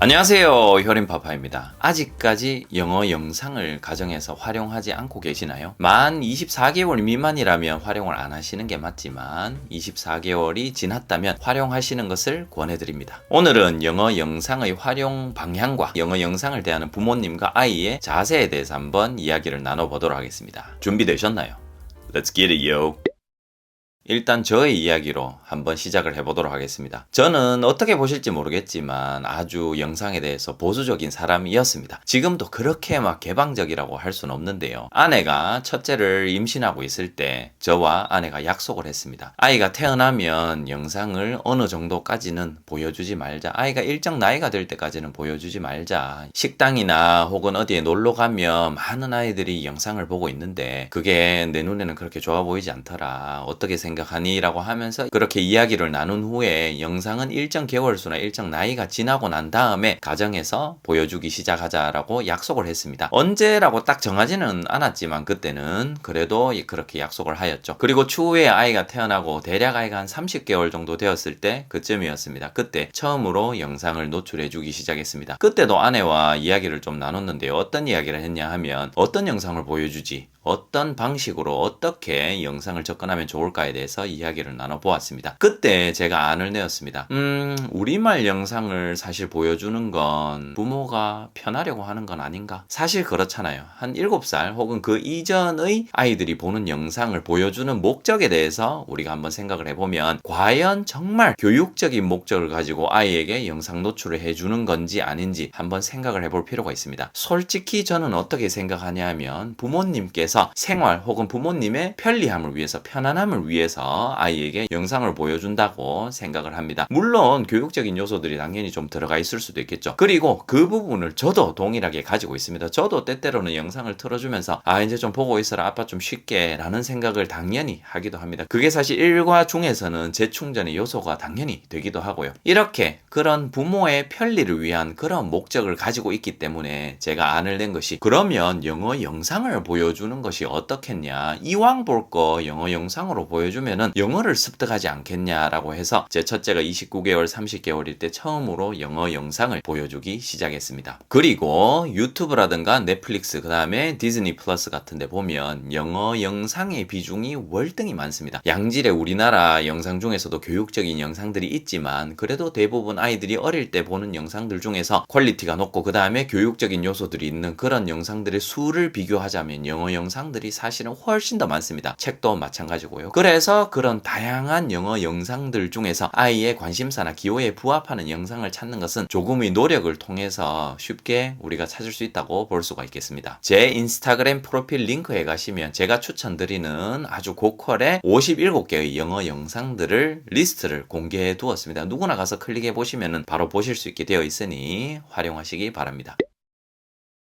안녕하세요. 효림파파입니다. 아직까지 영어 영상을 가정에서 활용하지 않고 계시나요? 만 24개월 미만이라면 활용을 안 하시는 게 맞지만 24개월이 지났다면 활용하시는 것을 권해드립니다. 오늘은 영어 영상의 활용 방향과 영어 영상을 대하는 부모님과 아이의 자세에 대해서 한번 이야기를 나눠보도록 하겠습니다. 준비되셨나요? Let's get it, yo! 일단 저의 이야기로 한번 시작을 해보도록 하겠습니다. 저는 어떻게 보실지 모르겠지만 아주 영상에 대해서 보수적인 사람이었습니다. 지금도 그렇게 막 개방적이라고 할 수는 없는데요. 아내가 첫째를 임신하고 있을 때 저와 아내가 약속을 했습니다. 아이가 태어나면 영상을 어느 정도까지는 보여주지 말자. 아이가 일정 나이가 될 때까지는 보여주지 말자. 식당이나 혹은 어디에 놀러 가면 많은 아이들이 영상을 보고 있는데 그게 내 눈에는 그렇게 좋아 보이지 않더라. 어떻게 생각 생각하니?라고 하면서 그렇게 이야기를 나눈 후에 영상은 일정 개월수나 일정 나이가 지나고 난 다음에 가정에서 보여주기 시작하자라고 약속을 했습니다. 언제라고 딱 정하지는 않았지만 그때는 그래도 그렇게 약속을 하였죠. 그리고 추후에 아이가 태어나고 대략 아이가 한 30개월 정도 되었을 때 그쯤이었습니다. 그때 처음으로 영상을 노출해 주기 시작했습니다. 그때도 아내와 이야기를 좀 나눴는데요. 어떤 이야기를 했냐 하면 어떤 영상을 보여주지 어떤 방식으로 어떻게 영상을 접근하면 좋을까에 대해서 이야기를 나눠보았습니다. 그때 제가 안을 내었습니다. 음, 우리말 영상을 사실 보여주는 건 부모가 편하려고 하는 건 아닌가? 사실 그렇잖아요. 한 7살 혹은 그 이전의 아이들이 보는 영상을 보여주는 목적에 대해서 우리가 한번 생각을 해보면 과연 정말 교육적인 목적을 가지고 아이에게 영상 노출을 해주는 건지 아닌지 한번 생각을 해볼 필요가 있습니다. 솔직히 저는 어떻게 생각하냐 하면 부모님께서 위해서 생활 혹은 부모님의 편리함을 위해서 편안함을 위해서 아이에게 영상을 보여준다고 생각을 합니다. 물론 교육적인 요소들이 당연히 좀 들어가 있을 수도 있겠죠. 그리고 그 부분을 저도 동일하게 가지고 있습니다. 저도 때때로는 영상을 틀어주면서 아 이제 좀 보고 있어라 아빠 좀 쉽게 라는 생각을 당연히 하기도 합니다. 그게 사실 일과 중에서는 재충전의 요소가 당연히 되기도 하고요. 이렇게 그런 부모의 편리를 위한 그런 목적을 가지고 있기 때문에 제가 안을 낸 것이 그러면 영어 영상을 보여주는 것 것이 어떻겠냐. 이왕 볼 거 영어 영상으로 보여주면은 영어를 습득하지 않겠냐라고 해서 제 첫째가 29개월, 30개월일 때 처음으로 영어 영상을 보여주기 시작했습니다. 그리고 유튜브라든가 넷플릭스, 그 다음에 디즈니 플러스 같은 데 보면 영어 영상의 비중이 월등히 많습니다. 양질의 우리나라 영상 중에서도 교육적인 영상들이 있지만 그래도 대부분 아이들이 어릴 때 보는 영상들 중에서 퀄리티가 높고 그 다음에 교육적인 요소들이 있는 그런 영상들의 수를 비교하자면 영어 영상 영상들이 사실은 훨씬 더 많습니다. 책도 마찬가지고요. 그래서 그런 다양한 영어 영상들 중에서 아이의 관심사나 기호에 부합하는 영상을 찾는 것은 조금의 노력을 통해서 쉽게 우리가 찾을 수 있다고 볼 수가 있겠습니다. 제 인스타그램 프로필 링크에 가시면 제가 추천드리는 아주 고퀄의 57개의 영어 영상들을 리스트를 공개해 두었습니다. 누구나 가서 클릭해 보시면 바로 보실 수 있게 되어 있으니 활용하시기 바랍니다.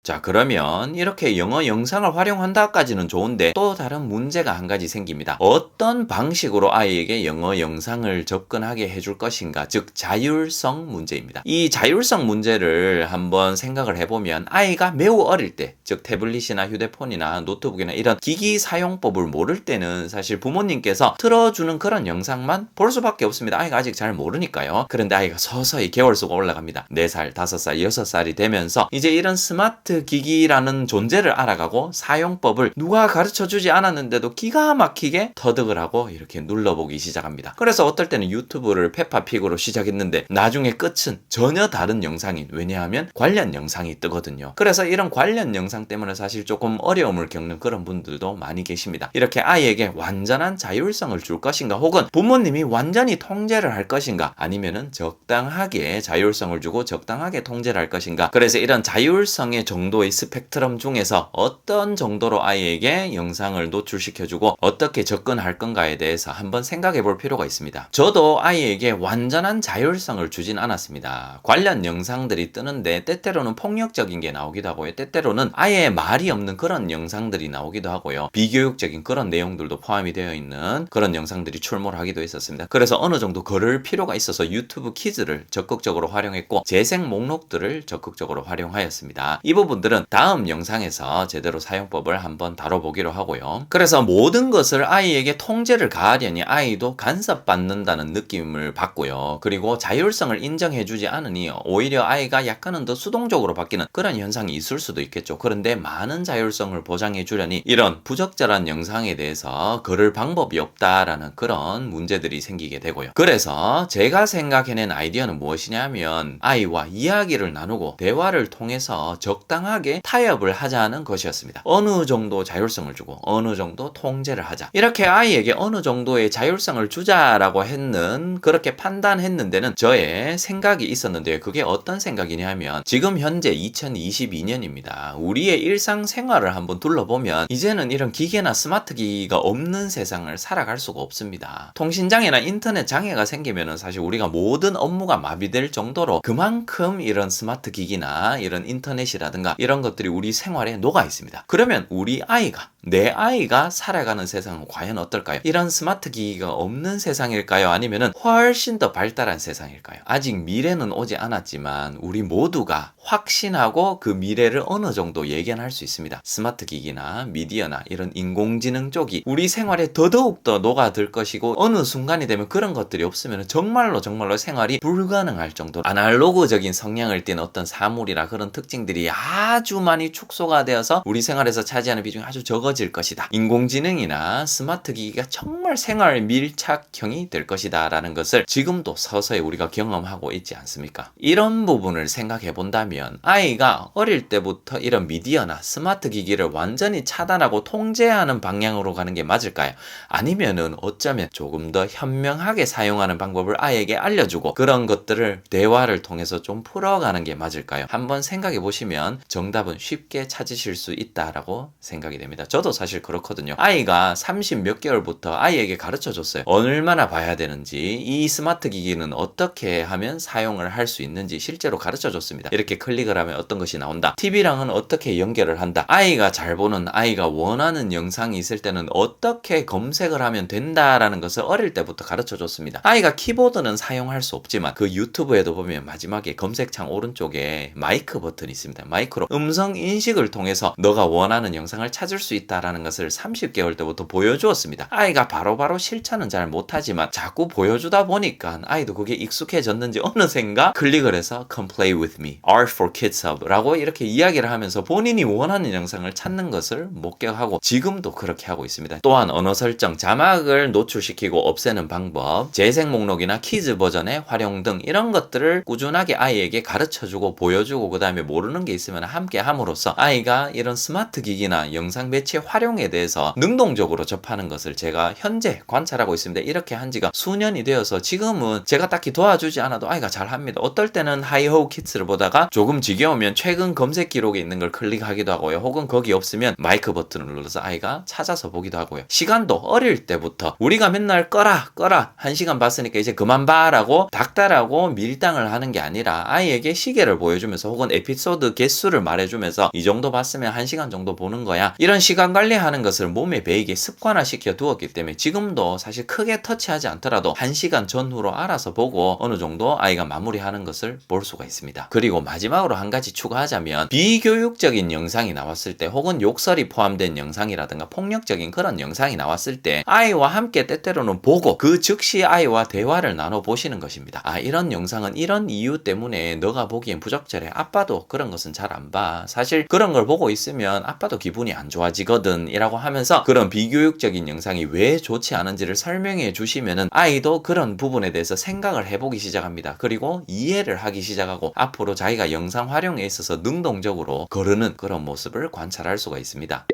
자, 그러면 이렇게 영어 영상을 활용한다까지는 좋은데 또 다른 문제가 한 가지 생깁니다. 어떤 방식으로 아이에게 영어 영상을 접근하게 해줄 것인가, 즉 자율성 문제입니다. 이 자율성 문제를 한번 생각을 해보면 아이가 매우 어릴 때, 즉 태블릿이나 휴대폰이나 노트북이나 이런 기기 사용법을 모를 때는 사실 부모님께서 틀어주는 그런 영상만 볼 수밖에 없습니다. 아이가 아직 잘 모르니까요. 그런데 아이가 서서히 개월수가 올라갑니다. 4살, 5살, 6살이 되면서 이제 이런 스마트 스마트 기기라는 존재를 알아가고 사용법을 누가 가르쳐 주지 않았는데도 기가 막히게 터득을 하고 이렇게 눌러보기 시작합니다. 그래서 어떨 때는 유튜브를 페파픽으로 시작했는데 나중에 끝은 전혀 다른 영상인 왜냐하면 관련 영상이 뜨거든요. 그래서 이런 관련 영상 때문에 사실 조금 어려움을 겪는 그런 분들도 많이 계십니다. 이렇게 아이에게 완전한 자율성을 줄 것인가 혹은 부모님이 완전히 통제를 할 것인가 아니면은 적당하게 자율성을 주고 적당하게 통제를 할 것인가 그래서 이런 자율성의 종 정도의 스펙트럼 중에서 어떤 정도로 아이에게 영상을 노출시켜주고 어떻게 접근할 건가에 대해서 한번 생각해 볼 필요가 있습니다. 저도 아이에게 완전한 자율성을 주진 않았습니다. 관련 영상들이 뜨는데 때때로는 폭력적인 게 나오기도 하고요. 때때로는 아예 말이 없는 그런 영상들이 나오기도 하고요. 비교육적인 그런 내용들도 포함이 되어 있는 그런 영상들이 출몰 하기도 했었습니다. 그래서 어느 정도 걸을 필요가 있어서 유튜브 키즈를 적극적으로 활용했고 재생 목록들을 적극적으로 활용하였습니다. 이 부분 부분들은 다음 영상에서 제대로 사용법을 한번 다뤄보기로 하고요. 그래서 모든 것을 아이에게 통제를 가하려니 아이도 간섭받는다는 느낌을 받고요. 그리고 자율성을 인정해주지 않으니 오히려 아이가 약간은 더 수동적으로 바뀌는 그런 현상이 있을 수도 있겠죠. 그런데 많은 자율성을 보장해주려니 이런 부적절한 영상에 대해서 걸을 방법이 없다라는 그런 문제들이 생기게 되고요. 그래서 제가 생각해낸 아이디어는 무엇이냐면 아이와 이야기를 나누고 대화를 통해서 적당 하게 타협을 하자는 것이었습니다. 어느 정도 자율성을 주고 어느 정도 통제를 하자. 이렇게 아이에게 어느 정도의 자율성을 주자라고 했는 그렇게 판단했는 데는 저의 생각이 있었는데요. 그게 어떤 생각이냐면 지금 현재 2022년입니다. 우리의 일상 생활을 한번 둘러보면 이제는 이런 기계나 스마트 기기가 없는 세상을 살아갈 수가 없습니다. 통신장애나 인터넷 장애가 생기면은 사실 우리가 모든 업무가 마비될 정도로 그만큼 이런 스마트 기기나 이런 인터넷이라든가 이런 것들이 우리 생활에 녹아 있습니다. 그러면 우리 아이가 내 아이가 살아가는 세상은 과연 어떨까요? 이런 스마트 기기가 없는 세상일까요? 아니면은 훨씬 더 발달한 세상일까요? 아직 미래는 오지 않았지만 우리 모두가 확신하고 그 미래를 어느 정도 예견할 수 있습니다. 스마트 기기나 미디어나 이런 인공지능 쪽이 우리 생활에 더더욱 더 녹아들 것이고 어느 순간이 되면 그런 것들이 없으면 정말로 정말로 생활이 불가능할 정도로 아날로그적인 성향을 띠는 어떤 사물이나 그런 특징들이 아주 많이 축소가 되어서 우리 생활에서 차지하는 비중이 아주 적어 질 것이다. 인공지능이나 스마트 기기가 정말 생활 밀착형이 될 것이다 라는 것을 지금도 서서히 우리가 경험하고 있지 않습니까? 이런 부분을 생각해 본다면 아이가 어릴 때부터 이런 미디어나 스마트 기기를 완전히 차단하고 통제하는 방향으로 가는 게 맞을까요? 아니면은 어쩌면 조금 더 현명하게 사용하는 방법을 아이에게 알려주고 그런 것들을 대화를 통해서 좀 풀어가는 게 맞을까요? 한번 생각해 보시면 정답은 쉽게 찾으실 수 있다라고 생각이 됩니다. 저도 사실 그렇거든요. 아이가 30 몇 개월부터 아이에게 가르쳐 줬어요. 얼마나 봐야 되는지, 이 스마트 기기는 어떻게 하면 사용을 할 수 있는지 실제로 가르쳐 줬습니다. 이렇게 클릭을 하면 어떤 것이 나온다. TV랑은 어떻게 연결을 한다. 아이가 잘 보는, 아이가 원하는 영상이 있을 때는 어떻게 검색을 하면 된다라는 것을 어릴 때부터 가르쳐 줬습니다. 아이가 키보드는 사용할 수 없지만 그 유튜브에도 보면 마지막에 검색창 오른쪽에 마이크 버튼이 있습니다. 마이크로 음성 인식을 통해서 너가 원하는 영상을 찾을 수 있다 라는 것을 30개월 때부터 보여주었습니다. 아이가 바로 바로 실천은 잘 못하지만 자꾸 보여주다 보니까 아이도 그게 익숙해졌는지 어느샌가 클릭을 해서 Come play with me, Art for Kids Hub 라고 이렇게 이야기를 하면서 본인이 원하는 영상을 찾는 것을 목격하고 지금도 그렇게 하고 있습니다. 또한 언어 설정, 자막을 노출시키고 없애는 방법, 재생 목록이나 키즈 버전의 활용 등 이런 것들을 꾸준하게 아이에게 가르쳐주고 보여주고 그 다음에 모르는 게 있으면 함께 함으로써 아이가 이런 스마트 기기나 영상 매체 활용에 대해서 능동적으로 접하는 것을 제가 현재 관찰하고 있습니다. 이렇게 한 지가 수년이 되어서 지금은 제가 딱히 도와주지 않아도 아이가 잘 합니다. 어떨 때는 하이호우 키츠를 보다가 조금 지겨우면 최근 검색 기록에 있는 걸 클릭하기도 하고요. 혹은 거기 없으면 마이크 버튼을 눌러서 아이가 찾아서 보기도 하고요. 시간도 어릴 때부터 우리가 맨날 꺼라 꺼라 한 시간 봤으니까 이제 그만 봐라고 닥달하고 밀당을 하는 게 아니라 아이에게 시계를 보여주면서 혹은 에피소드 개수를 말해주면서 이 정도 봤으면 한 시간 정도 보는 거야. 이런 시간 관리하는 것을 몸에 배이게 습관화시켜 두었기 때문에 지금도 사실 크게 터치하지 않더라도 한 시간 전후로 알아서 보고 어느 정도 아이가 마무리하는 것을 볼 수가 있습니다. 그리고 마지막으로 한 가지 추가하자면 비교육적인 영상이 나왔을 때 혹은 욕설이 포함된 영상이라든가 폭력적인 그런 영상이 나왔을 때 아이와 함께 때때로는 보고 그 즉시 아이와 대화를 나눠 보시는 것입니다. 아 이런 영상은 이런 이유 때문에 너가 보기엔 부적절해. 아빠도 그런 것은 잘 안 봐. 사실 그런 걸 보고 있으면 아빠도 기분이 안 좋아지 거든 이라고 하면서 그런 비교육적인 영상이 왜 좋지 않은지를 설명해 주시면은 아이도 그런 부분에 대해서 생각을 해보기 시작합니다. 그리고 이해를 하기 시작하고 앞으로 자기가 영상 활용에 있어서 능동적으로 거르는 그런 모습을 관찰할 수가 있습니다.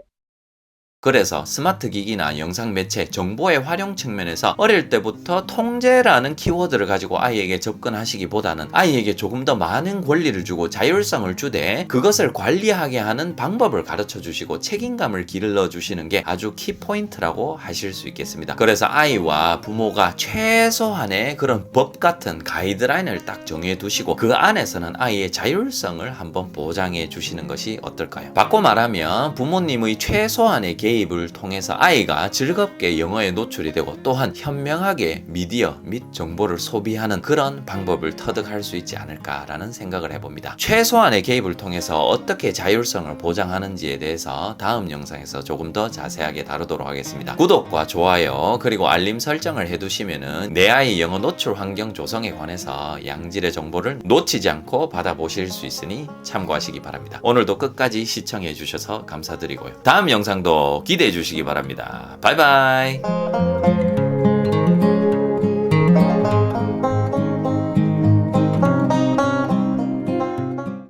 그래서 스마트 기기나 영상 매체, 정보의 활용 측면에서 어릴 때부터 통제라는 키워드를 가지고 아이에게 접근하시기보다는 아이에게 조금 더 많은 권리를 주고 자율성을 주되 그것을 관리하게 하는 방법을 가르쳐 주시고 책임감을 길러 주시는 게 아주 키포인트라고 하실 수 있겠습니다. 그래서 아이와 부모가 최소한의 그런 법 같은 가이드라인을 딱 정해 두시고 그 안에서는 아이의 자율성을 한번 보장해 주시는 것이 어떨까요? 바꿔 말하면 부모님의 최소한의 개입을 통해서 아이가 즐겁게 영어에 노출이 되고 또한 현명하게 미디어 및 정보를 소비하는 그런 방법을 터득할 수 있지 않을까라는 생각을 해봅니다. 최소한의 개입을 통해서 어떻게 자율성을 보장하는지에 대해서 다음 영상에서 조금 더 자세하게 다루도록 하겠습니다. 구독과 좋아요 그리고 알림 설정을 해두시면은 내 아이 영어 노출 환경 조성에 관해서 양질의 정보를 놓치지 않고 받아보실 수 있으니 참고하시기 바랍니다. 오늘도 끝까지 시청해 주셔서 감사드리고요. 다음 영상도 기대해 주시기 바랍니다. 바이바이.